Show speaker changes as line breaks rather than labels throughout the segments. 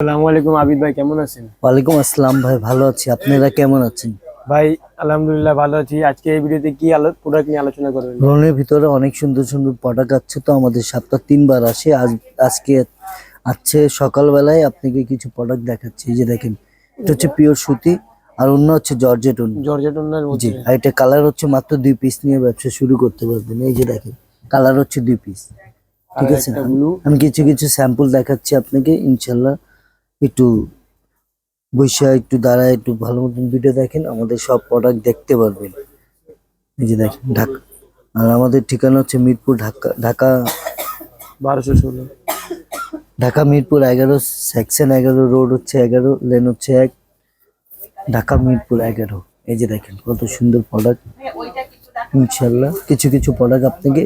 আসসালামু আলাইকুম আবিদ ভাই কেমন আছেন?
ওয়ালাইকুম আসসালাম ভাই ভালো আছি। আপনারা কেমন আছেন?
ভাই আলহামদুলিল্লাহ ভালো আছি। আজকে এই ভিডিওতে কি প্রোডাক্ট নিয়ে আলোচনা করবেন?
ভিতরে অনেক সুন্দর সুন্দর প্রোডাক্ট আছে তো আমাদের সপ্তাহ তিনবার আসে। আজ আজকে আছে সকালবেলায় আপনাকে কিছু প্রোডাক্ট দেখাচ্ছি। এই যে দেখেন এটা হচ্ছে পিওর সুতি আর অন্য হচ্ছে জর্জেট অন্য।
জর্জেটনের
জি আর এটা কালার হচ্ছে মাত্র দুই পিস নিয়ে ব্যবসা শুরু করতে পারবেন। এই যে দেখেন কালার হচ্ছে দুই পিস ঠিক আছে আমি কিছু কিছু স্যাম্পল দেখাচ্ছি আপনাকে ইনশাল্লাহ। একটু বৈশা একটু দাঁড়ায় একটু ভালো মতন ভিডিও দেখেন আমাদের সব প্রোডাক্ট দেখতে পারবেন। এই যে দেখেন ঢাকা আর আমাদের ঠিকানা হচ্ছে মিরপুর ঢাকা ঢাকা
বারোশো ষোলো।
ঢাকা মিরপুর এগারো সেকশন এগারো রোড হচ্ছে এগারো লেন হচ্ছে এক ঢাকা মিরপুর এগারো। এই যে দেখেন কত সুন্দর প্রোডাক্ট ইনশাল্লাহ কিছু কিছু প্রোডাক্ট আপনাকে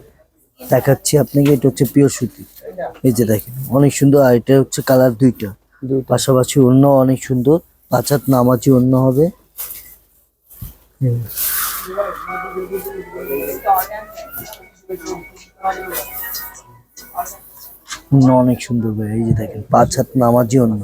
দেখাচ্ছি আপনাকে এটা হচ্ছে পিওর সুতি। এই যে দেখেন অনেক সুন্দর আর এটা হচ্ছে কালার দুইটা। পাশাপাশি অন্য অনেক সুন্দর। পাঁচ হাত নামাজি অন্য হবে। অনেক সুন্দর ভাই এই যে দেখেন পাঁচ হাত নামাজি অন্য।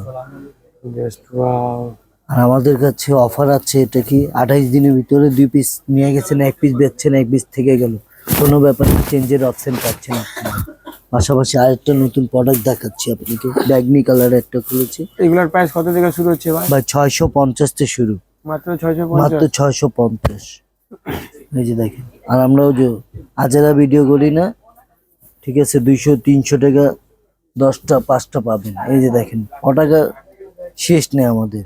আর আমাদের কাছে অফার আছে এটা কি আঠাইশ দিনের ভিতরে দুই পিস নিয়ে গেছেন এক পিস বেচছেন এক পিস থেকে গেল। কোনো ব্যাপারে চেঞ্জের অপশন পাচ্ছেন আপনারা পাশাপাশি আরেকটা নতুন প্রোডাক্ট দেখাচ্ছি আপনাকে। ব্যাগনি কালার একটা খুলেছি।
এগুলোর প্রাইস কত থেকে শুরু হচ্ছে ভাই?
বা ছয়শো পঞ্চাশ থেকে শুরু।
মাত্র ছয়শো
মাত্র ছয়শো পঞ্চাশ। এই যে দেখেন। আর আমরাও যে আজারা ভিডিও করি না ঠিক আছে দুইশো তিনশো টাকা দশটা পাঁচটা পাবেন। এই যে দেখেন টাকা শেষ নেই আমাদের।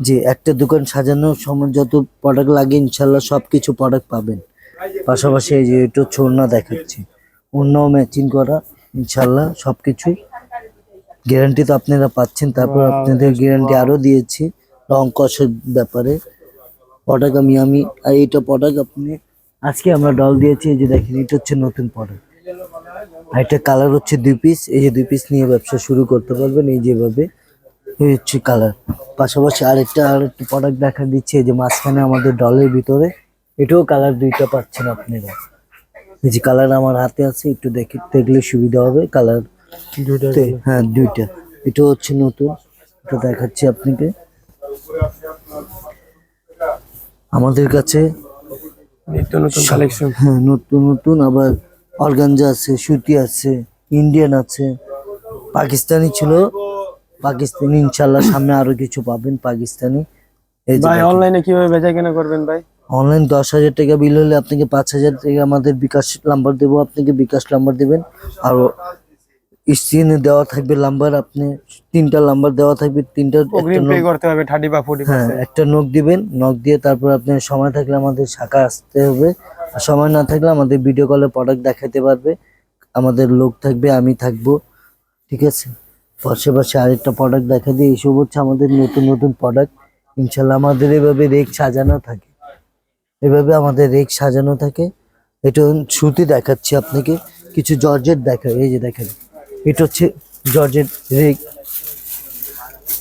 যে একটা দোকান সাজানোর সময় যত প্রোডাক্ট লাগে ইনশাল্লাহ সবকিছু প্রোডাক্ট পাবেন। পাশাপাশি এই যে একটু ছোড়না দেখাচ্ছি। অন্য ম্যাচিং করা ইনশাল্লাহ সব কিছু গ্যারান্টি তো আপনারা পাচ্ছেন তারপর আপনাদের গ্যারান্টি আরও দিয়েছি রং কষের ব্যাপারে। প্রোডাক্ট আমি আমি আর এইটা প্রোডাক্ট আপনি আজকে আমরা ডল দিয়েছি এই যে দেখেন এটা হচ্ছে নতুন প্রোডাক্ট আর এটা কালার হচ্ছে দুই পিস এই যে দুই পিস নিয়ে ব্যবসা শুরু করতে পারবেন এই যেভাবে। এই হচ্ছে কালার পাশাপাশি আরেকটা আরেকটা প্রোডাক্ট দেখা দিচ্ছে এই যে মাঝখানে আমাদের ডলের ভিতরে এটাও কালার দুইটা পাচ্ছেন আপনারা। যে কালার আমার হাতে আছে একটু দেখে দেখলে সুবিধা হবে। কালার
দুইটা
হ্যাঁ দুইটা। এটা হচ্ছে নতুন। এটা দেখাচ্ছি আপনাকে। আমাদের কাছে
কালেকশন
হ্যাঁ নতুন নতুন। আবার অর্গানজা আছে সুতি আছে ইন্ডিয়ান আছে। পাকিস্তানি ছিল। পাকিস্তানি ইনশাল্লাহ সামনে আরও কিছু পাবেন পাকিস্তানি।
ভাই অনলাইনে কীভাবে বেচা কেনা করবেন ভাই?
অনলাইন দশ হাজার টাকা বিল হলে আপনাকে পাঁচ হাজার টাকা আমাদের বিকাশ নাম্বার দেবো আপনাকে বিকাশ নাম্বার দেবেন। আর স্ক্রিনে দেওয়া থাকবে নাম্বার আপনি তিনটা নাম্বার দেওয়া থাকবে তিনটা
করতে হবে থার্টি বা ফোর্টি
হ্যাঁ একটা নখ দিবেন নখ দিয়ে তারপর আপনার সময় থাকলে আমাদের শাখা আসতে হবে। আর সময় না থাকলে আমাদের ভিডিও কলে প্রোডাক্ট দেখাতে পারবে। আমাদের লোক থাকবে আমি থাকব ঠিক আছে? পাশাপাশি আরেকটা প্রোডাক্ট দেখা দিই এইসব হচ্ছে আমাদের নতুন নতুন প্রোডাক্ট ইনশাল্লাহ আমাদের এভাবে রেক সাজানো থাকে। এভাবে আমাদের রেক সাজানো থাকে। এটা সুতি দেখাচ্ছি আপনাকে, কিছু জর্জেট দেখা, এই যে দেখেন, এটা হচ্ছে জর্জেট রেক।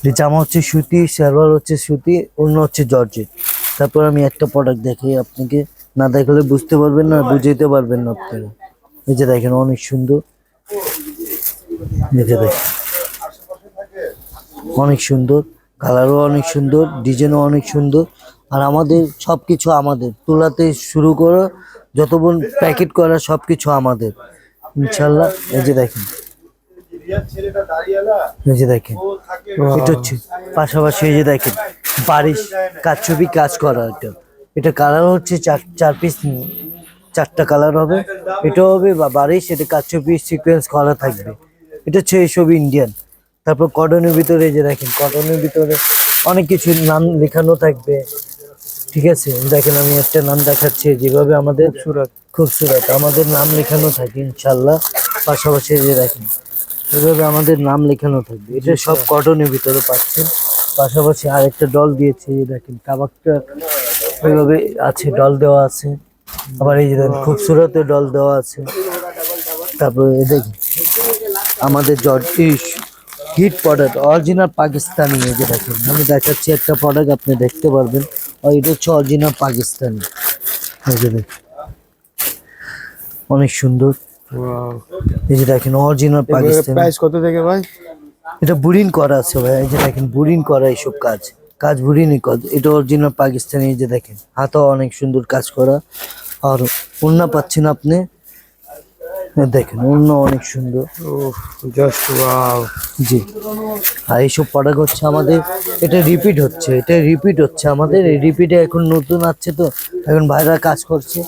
যে জামা হচ্ছে সুতি, সালোয়ার হচ্ছে সুতি অন্য হচ্ছে জর্জেট। তারপর আমি একটা প্রোডাক্ট দেখাই আপনাকে, না দেখালে বুঝতে পারবেন না, বুঝাইতে পারবেন না আপনারা। এই যে দেখেন, অনেক সুন্দর। এই দেখেন, অনেক সুন্দর, কালারও অনেক সুন্দর, ডিজাইনও অনেক সুন্দর। আর আমাদের সব কিছু আমাদের। তোলাতে শুরু করো যত বোন প্যাকেট করা সব কিছু আমাদের। ইনশাল্লাহ, এই যে দেখেন। এই যে দেখেন, এটা হচ্ছে পাশাপাশি এই যে দেখেন, বারিশ কাজ ছবি কাজ করা এটা। এটা কালার হচ্ছে চার চার পিস চারটা কালার হবে। এটাও হবে বা বারিশ, এটা কাজ ছবি সিকোয়েন্স করা থাকবে। এটা হচ্ছে এইসব ইন্ডিয়ান তারপর কটনের ভিতরে যে দেখেন কটনের ভিতরে অনেক কিছু নাম লেখানো থাকবে। ঠিক আছে? দেখেন আমি একটা নাম দেখাচ্ছি যেভাবে আমাদের
সুরত
খুব সুরত আমাদের নাম লেখানো থাকে ইনশাল্লাহ। পাশাপাশি যে দেখেন এভাবে আমাদের নাম লেখানো থাকবে। এটা সব কটনের ভিতরে পাচ্ছেন পাশাপাশি আরেকটা ডল দিয়েছে দেখেন কাবাকটা ওইভাবে আছে ডল দেওয়া আছে। আবার এই যে দেখেন খুবসুরত ডল দেওয়া আছে। তারপরে দেখেন আমাদের georgette hit product original Pakistani এই যে দেখেন। আমি দেখাচ্ছি একটা প্রোডাক্ট আপনি দেখতে পারবেন। আর এটা হচ্ছে অরিজিনাল পাকিস্তানি। অনেক সুন্দর। এই যে দেখেন অরিজিনাল পাকিস্তানি।
প্রাইস কত থেকে ভাই?
এটা বুরিন করা আছে ভাই। এই যে দেখেন বুরিন করা এইসব কাজ। কাজ বুরিনই কাজ এটা অরিজিনাল পাকিস্তানি এই যে দেখেন। হাতও অনেক সুন্দর কাজ করা। আর অন্য পাচ্ছেন আপনি দেখেন অন্য অনেক সুন্দর।
জাস্ট ওয়াও
জি। আর এইসব প্রোডাক্ট হচ্ছে আমাদের এটা রিপিট হচ্ছে এটা রিপিট হচ্ছে আমাদের এই রিপিটে এখন নতুন আছে তো এখন ভাইরা কাজ করছে।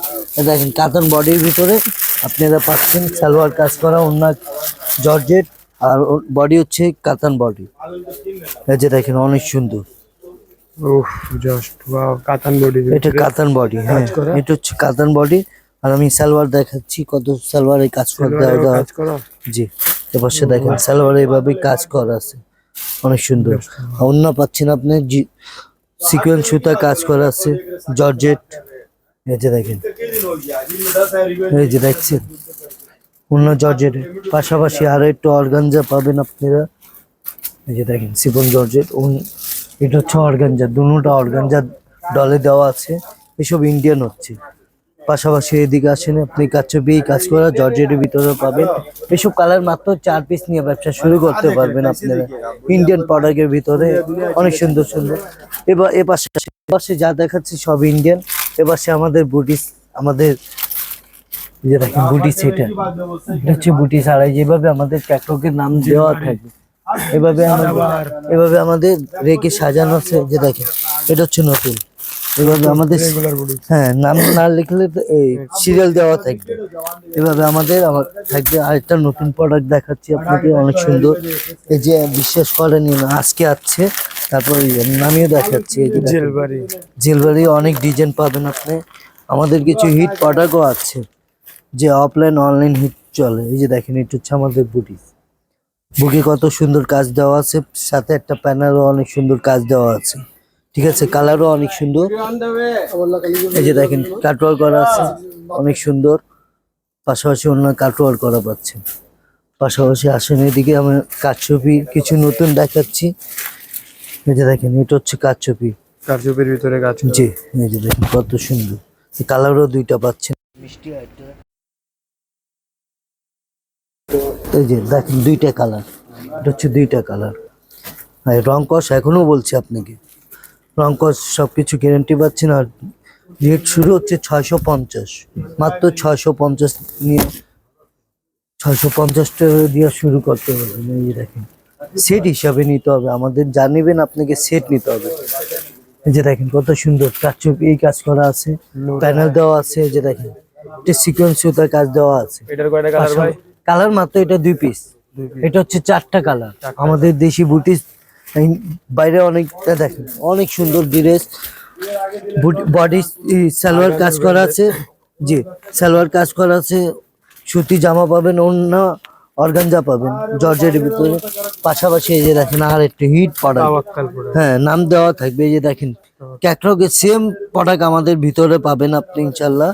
দেখেন কাতন বডির ভিতরে আপনারা পাচ্ছেন সালোয়ার কাজ করা অন্য জর্জেট আর বডি হচ্ছে কাতান বডি এই যে দেখেন অনেক সুন্দর।
উফ জাস্ট ওয়াও কাতান বডি
এটা কাতান বডি হ্যাঁ এটা হচ্ছে কাতান বডি আর আমি সালোয়ার দেখাচ্ছি কত সালোয়ারে দেওয়া
কাজ করা।
জি এবার সে দেখেন সালোয়ার এইভাবে কাজ করা আছে। অনেক সুন্দর। অন্য পাচ্ছেন আপনি জি সিকোয়েন্স সুতা কাজ করা আছে জর্জেট। এই যে দেখেন এই যে দেখছেন অন্য জর্জেট। পাশাপাশি আরও একটু অর্গানজা পাবেন আপনারা। এই যে দেখেন সিপন জর্জেট এটা হচ্ছে অর্গানজা দুটোটা অর্গানজা ডলে দেওয়া আছে। এসব ইন্ডিয়ান হচ্ছে। পাশাপাশি এদিকে আসেন আপনি কাচ্চপি কাজ করা জর্জেটের ভিতরে পাবেন। এসব কালার মাত্র চার পিস নিয়ে ব্যবসা শুরু করতে পারবেন আপনারা। ইন্ডিয়ান প্রোডাক্টের ভিতরে অনেক সুন্দর সুন্দর। এবার এ পাশে পাশে যা দেখাচ্ছি সব ইন্ডিয়ান এ পাশে আমাদের বুটিস আমাদের যে দেখেন বুটিস এটা। হচ্ছে বুটিস আর এই যেভাবে আমাদের ক্যাটলগের নাম দেওয়া থাকবে এভাবে আমাদের এভাবে আমাদের রেকে সাজানো আছে, যে দেখেন, এটা হচ্ছে নতুন। এভাবে আমাদের হ্যাঁ নাম না লিখলে তো এই সিরিয়াল দেওয়া থাকবে। এভাবে আমাদের আমার থাকবে আরেকটা নতুন প্রোডাক্ট দেখাচ্ছি আপনাকে অনেক সুন্দর। এই যে বিশ্বাস করেনি আজকে আসছে তারপর নামিও দেখাচ্ছি।
জেলবারি
জুয়েলারি অনেক ডিজাইন পাবেন আপনি। আমাদের কিছু হিট প্রোডাক্টও আছে যে অফলাইন অনলাইন হিট চলে। এই যে দেখেন এটা হচ্ছে আমাদের বুটি বুকে কত সুন্দর কাজ দেওয়া আছে সাথে একটা প্যানেলও অনেক সুন্দর কাজ দেওয়া আছে। ঠিক আছে কালারও অনেক সুন্দর। এই যে দেখেন কাটওয়ার করা আছে অনেক সুন্দর। পাশাপাশি অন্য কাটওয়ার করা পাচ্ছেন পাশাপাশি আসেন এদিকে আমি কাঠছবি কিছু নতুন দেখাচ্ছি। এই যে দেখেন এটা হচ্ছে কাঠছবি
কারচুপির ভিতরে করা।
জি এই যে দেখেন কত সুন্দর। কালারও দুইটা পাচ্ছেন। মিষ্টি এই যে দেখেন দুইটা কালার এটা হচ্ছে দুইটা কালার রং কস এখনও বলছি আপনাকে। রং কস সব কিছু গ্যারেন্টি পাচ্ছেন আর রেট শুরু হচ্ছে ছয়শো পঞ্চাশ। মাত্র ছয়শো পঞ্চাশ নিয়ে ছয়শো পঞ্চাশ টাকা দিয়ে শুরু করতে হবে। এই দেখেন সেট হিসাবে নিতে হবে। আমাদের যা নেবেন আপনাকে সেট নিতে হবে। এই যে দেখেন কত সুন্দর কাজ এই কাজ করা আছে। প্যানেল দেওয়া আছে এই যে দেখেন এটা সিকোয়েন্স সুতার কাজ দেওয়া আছে।
এটার কয়টা কালার ভাই?
কালার মাত্র এটা দুই পিস এটা হচ্ছে চারটা কালার আমাদের দেশি বুটিস বাইরে অনেক দেখেন অনেক সুন্দর ড্রেস। বডি সালোয়ার কাজ করা আছে। জি সালোয়ার কাজ করা আছে। সুতি জামা পাবেন অন্য অর্গানজা পাবেন জর্জের ভিতরে। পাশাপাশি এই যে দেখেন আর একটু হিট পড়া। হ্যাঁ নাম দেওয়া থাকবে। এই যে দেখেন ক্যাটলগের সেম প্রোডাক্ট আমাদের ভিতরে পাবেন আপনি ইনশাল্লাহ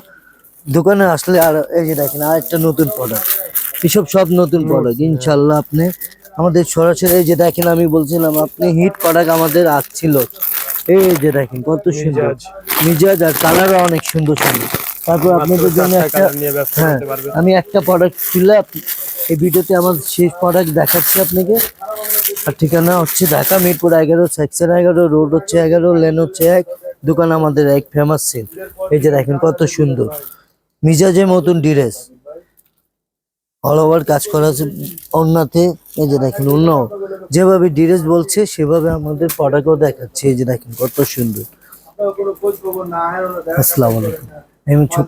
দোকানে আসলে আর এই যে দেখেন আর একটা নতুন প্রোডাক্ট। এসব সব নতুন প্রোডাক্ট ইনশাল্লাহ আপনি আমাদের সরাসরি যে দেখেন আমি বলছিলাম আপনি হিট প্রোডাক্ট আমাদের আসছিল এই যে দেখেন কত সুন্দর।
মিজাজ।
আর কালারও অনেক সুন্দর সুন্দর। তারপর আপনাদের জন্য একটা হ্যাঁ আমি একটা প্রোডাক্ট আপ- এই ভিডিওতে আমার শেষ প্রোডাক্ট দেখাচ্ছি আপনাকে। আর ঠিকানা হচ্ছে ঢাকা মিরপুর এগারো সেকশন এগারো রোড হচ্ছে এগারো লেন হচ্ছে এক দোকান আমাদের এক ফেমাস সেল এই যে দেখেন কত সুন্দর। মিজাজের মতন ড্রেস অল ওভার কাজ করা আছে। অন্যতে, এই যে দেখেন, অন্য, যেভাবে ড্রেস বলছে, সেভাবে আমাদের প্রোডাক্টও দেখাচ্ছে। এই যে দেখেন, কত সুন্দর। আসসালামু আলাইকুম। আমি ছোট